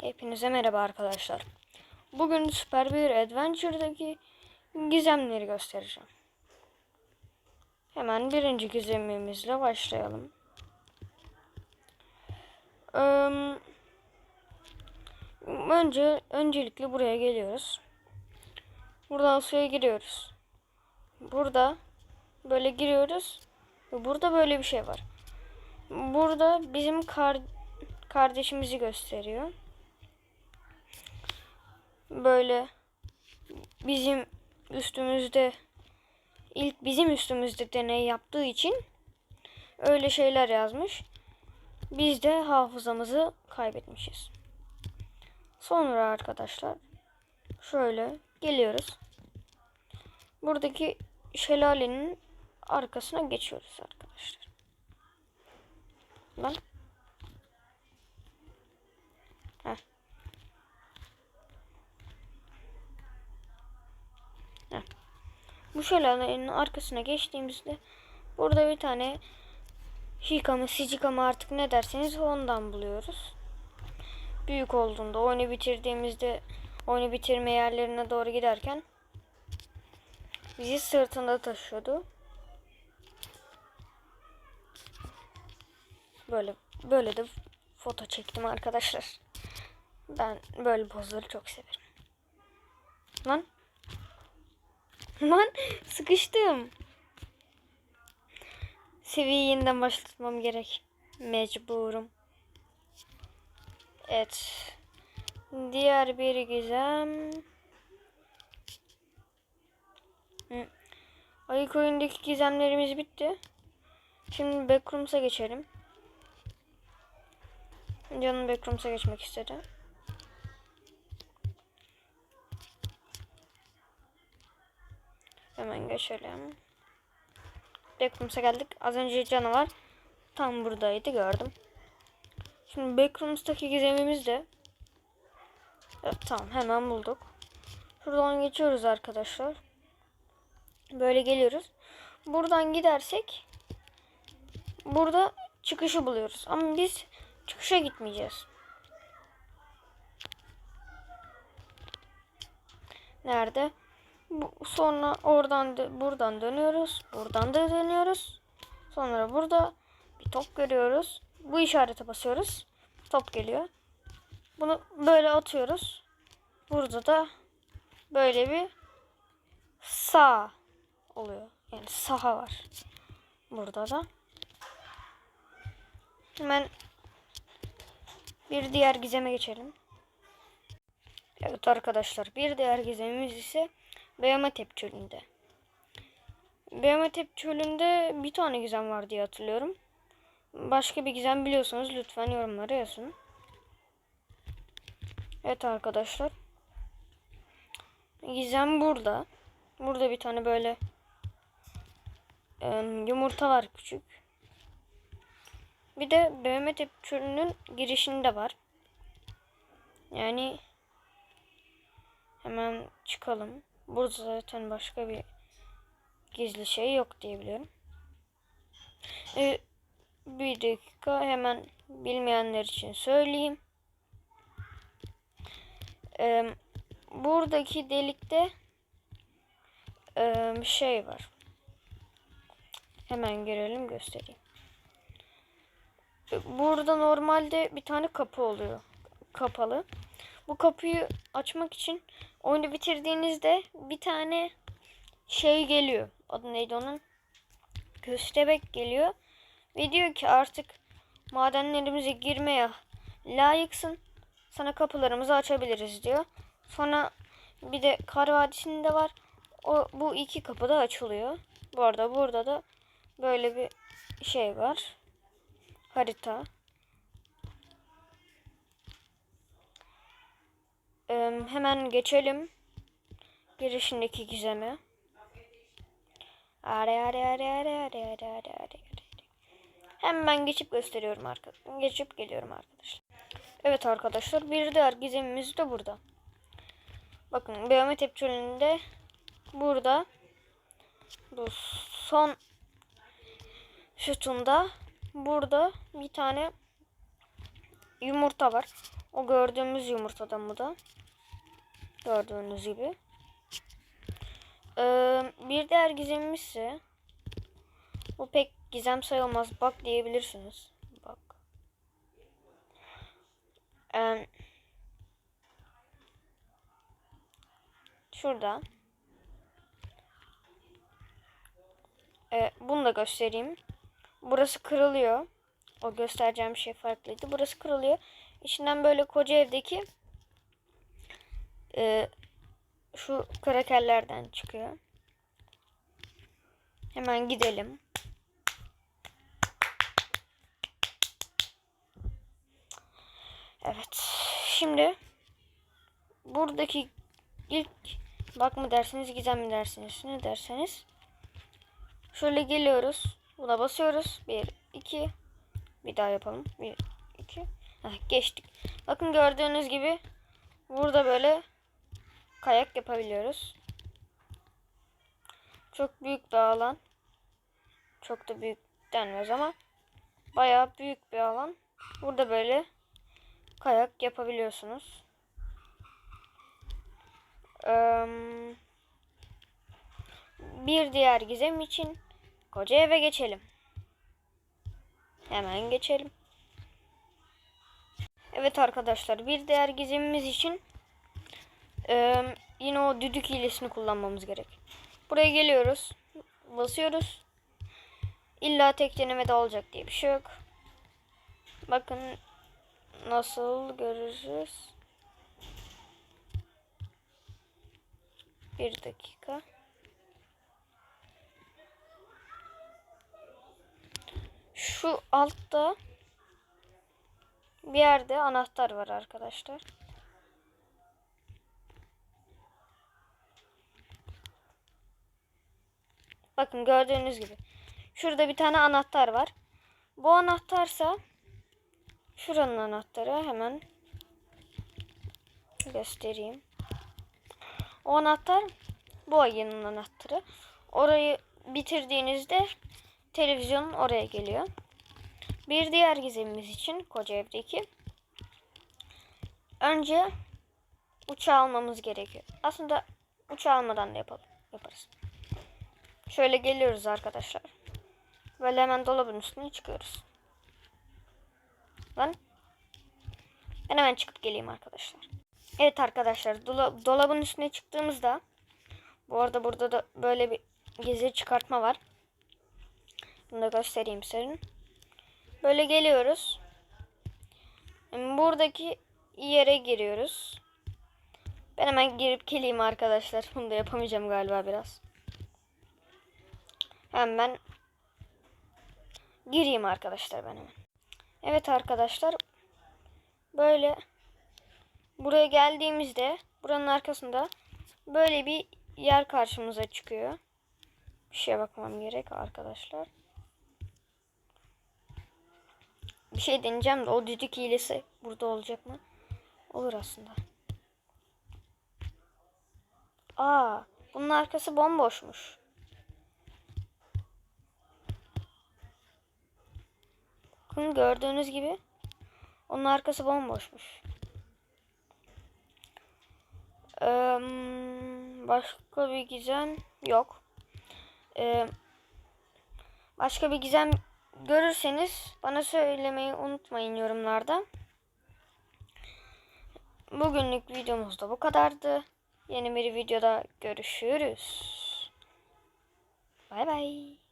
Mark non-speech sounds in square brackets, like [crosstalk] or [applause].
Hepinize merhaba arkadaşlar. Bugün Super bir Adventure'daki gizemleri göstereceğim. Hemen birinci gizemimizle başlayalım. Eee, önce öncelikle buraya geliyoruz. Buradan suya giriyoruz. Burada böyle giriyoruz. Burada böyle bir şey var. Burada bizim kar kardeşimizi gösteriyor. Böyle bizim üstümüzde ilk bizim üstümüzde deney yaptığı için öyle şeyler yazmış. Biz de hafızamızı kaybetmişiz. Sonra arkadaşlar şöyle geliyoruz. Buradaki şelalenin arkasına geçiyoruz arkadaşlar. Lan. Bu şelalenin arkasına geçtiğimizde burada bir tane Hika mı Sicika mı artık ne derseniz ondan buluyoruz. Büyük olduğunda oyunu bitirdiğimizde oyunu bitirme yerlerine doğru giderken bizi sırtında taşıyordu. Böyle böyle de foto çektim arkadaşlar. Ben böyle pozları çok severim. Lan. [laughs] Lan sıkıştım. Seviyeyi yeniden başlatmam gerek. Mecburum. Evet. Diğer bir gizem. Hı. Ayık oyundaki gizemlerimiz bitti. Şimdi Backrooms'a geçelim. Canım Backrooms'a geçmek istedi. Hemen geçelim. Backrooms'a geldik. Az önce canavar tam buradaydı gördüm. Şimdi Backrooms'taki gizemimiz de evet, tamam hemen bulduk. Şuradan geçiyoruz arkadaşlar. Böyle geliyoruz. Buradan gidersek burada çıkışı buluyoruz. Ama biz çıkışa gitmeyeceğiz. Nerede? Sonra oradan buradan dönüyoruz. Buradan da dönüyoruz. Sonra burada bir top görüyoruz. Bu işarete basıyoruz. Top geliyor. Bunu böyle atıyoruz. Burada da böyle bir sağ oluyor. Yani saha var. Burada da. Hemen bir diğer gizeme geçelim. Evet arkadaşlar bir diğer gizemimiz ise Beyamatep çölünde. Beyamatep çölünde bir tane gizem var diye hatırlıyorum. Başka bir gizem biliyorsanız lütfen yorumlara yazın. Evet arkadaşlar. Gizem burada. Burada bir tane böyle yumurta var küçük. Bir de Beyamatep çölünün girişinde var. Yani hemen çıkalım. Burada zaten başka bir gizli şey yok diye. Ee, bir dakika hemen bilmeyenler için söyleyeyim. Ee, buradaki delikte e, şey var. Hemen görelim göstereyim. Ee, Burada normalde bir tane kapı oluyor. Kapalı. Bu kapıyı açmak için oyunu bitirdiğinizde bir tane şey geliyor. Adı neydi onun? Köstebek geliyor. Ve diyor ki artık madenlerimize girmeye layıksın. Sana kapılarımızı açabiliriz diyor. Sonra bir de Kar Vadisi'nde var. O, bu iki kapı da açılıyor. Bu arada burada da böyle bir şey var. Harita. Ee, hemen geçelim. Girişindeki gizeme. Are are are are are are are are. Hemen geçip gösteriyorum arkadaşlar. Geçip geliyorum arkadaşlar. Evet arkadaşlar bir diğer gizemimiz de burada. Bakın Beyometep çölünde burada bu son sütunda burada bir tane yumurta var. O gördüğümüz yumurtadan bu da. Gördüğünüz gibi. Ee, bir diğer gizemimiz ise bu pek gizem sayılmaz. Bak diyebilirsiniz. Bak. Ee, şurada. Ee, bunu da göstereyim. Burası kırılıyor. O göstereceğim şey farklıydı. Burası kırılıyor. İçinden böyle koca evdeki e, şu krakerlerden çıkıyor. Hemen gidelim. Evet. Şimdi buradaki ilk bak mı dersiniz gizem mi dersiniz ne derseniz şöyle geliyoruz. Buna basıyoruz. 1 2 bir daha yapalım. 1 2 Heh, geçtik. Bakın gördüğünüz gibi burada böyle kayak yapabiliyoruz. Çok büyük bir alan. Çok da büyük denmez ama bayağı büyük bir alan. Burada böyle kayak yapabiliyorsunuz. Bir diğer gizem için koca eve geçelim. Hemen geçelim. Evet arkadaşlar bir diğer gizemimiz için e, yine o düdük hilesini kullanmamız gerek. Buraya geliyoruz. Basıyoruz. İlla tek denemede olacak diye bir şey yok. Bakın nasıl görürüz. Bir dakika. Şu altta bir yerde anahtar var arkadaşlar. Bakın gördüğünüz gibi. Şurada bir tane anahtar var. Bu anahtarsa şuranın anahtarı hemen göstereyim. O anahtar bu ayının anahtarı. Orayı bitirdiğinizde televizyon oraya geliyor. Bir diğer gizemimiz için koca evdeki önce uçağı almamız gerekiyor. Aslında uçağı almadan da yapalım. Yaparız. Şöyle geliyoruz arkadaşlar. Böyle hemen dolabın üstüne çıkıyoruz. Lan. Ben hemen çıkıp geleyim arkadaşlar. Evet arkadaşlar dola dolabın üstüne çıktığımızda bu arada burada da böyle bir gizli çıkartma var. Bunu da göstereyim senin. Böyle geliyoruz. Buradaki yere giriyoruz. Ben hemen girip geleyim arkadaşlar. [laughs] Bunu da yapamayacağım galiba biraz. Hemen gireyim arkadaşlar ben hemen. Evet arkadaşlar. Böyle buraya geldiğimizde buranın arkasında böyle bir yer karşımıza çıkıyor. Bir şeye bakmam gerek arkadaşlar. Bir şey deneyeceğim de o düdük hilesi burada olacak mı? Olur aslında. Aa, bunun arkası bomboşmuş. Bakın gördüğünüz gibi onun arkası bomboşmuş. Ee, başka bir gizem yok. Ee, başka bir gizem görürseniz bana söylemeyi unutmayın yorumlarda. Bugünlük videomuz da bu kadardı. Yeni bir videoda görüşürüz. Bay bay.